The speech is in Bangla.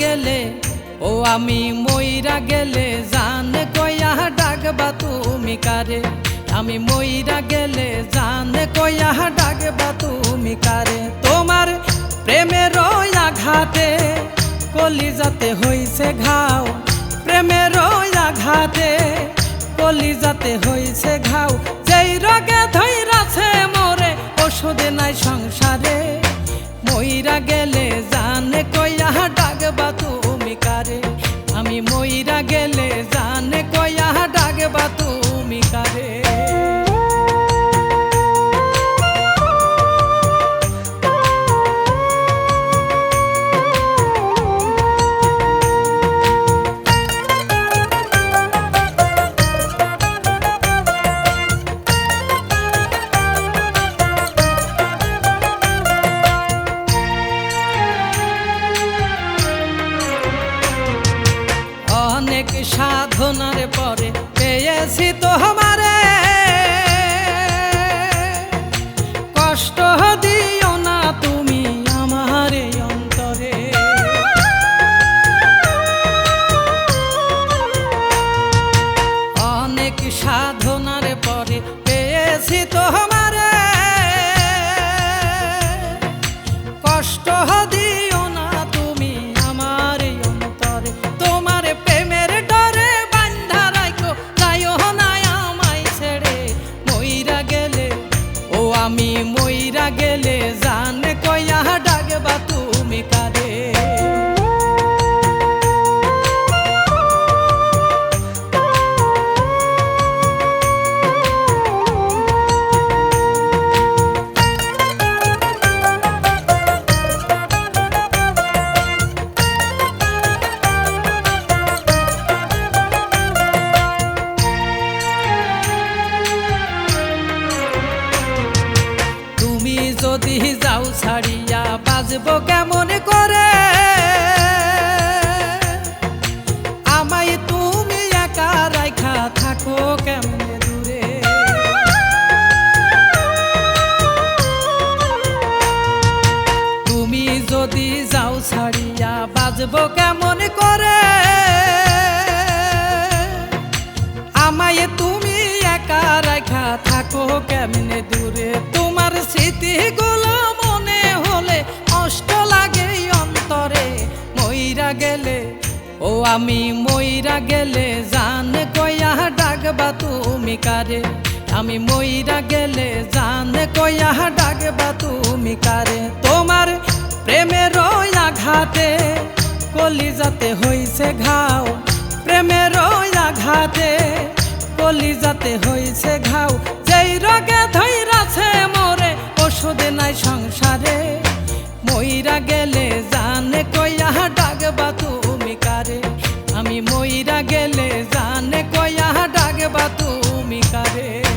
গেলে, ও আমি ময়রা গেলে, জান কয়া ডাকবা তুমি কারে? আমি ময়রা গেলে, জান কয়া ডাকবা তুমি কারে? তোমার প্রেমের আঘাতে কলিজাতে হইছে ঘাও। প্রেমের আঘাতে কলিজাতে হইছে ঘাও। যেই রোগে ধৈরাছে মোরে, ওষুধে নাই সংসারে। আমি মইরা গেলে জানে অনেক সাধনার পরে পেয়েছি তো আমি মইরা গেলে যদি যাও ছাড়িয়া বাজবো কেমন করে? আমায় তুমি একা রাখা থাকো কেমন যদি যাও ছাড়িয়া বাজবো কেমন করে? আমায় তুমি একা রাখা থাকো কেমনে দূরে? তোমার স্মৃতিগুলো মনে হলে কষ্ট লাগে অন্তরে। মইরা গেলে, ও আমি মইরা গেলে, জান কইয়া ডাকবা তুমি কারে? আমি মইরা গেলে, জান কইয়া ডাকবা তুমি কারে? তোমার প্রেমের আঘাতে কলিজাতে হইছে ঘাও। প্রেমের আঘাতে কলিজাতে হয়েছে ঘাও যেই রোগে ধৈরাছে মোরে, ওষুধে নাই সংসারে। মইরা গেলে জানে কয়া ডাকবা তুমি কারে। আমি মইরা গেলে জানে কয়া ডাকবা তুমি কারে।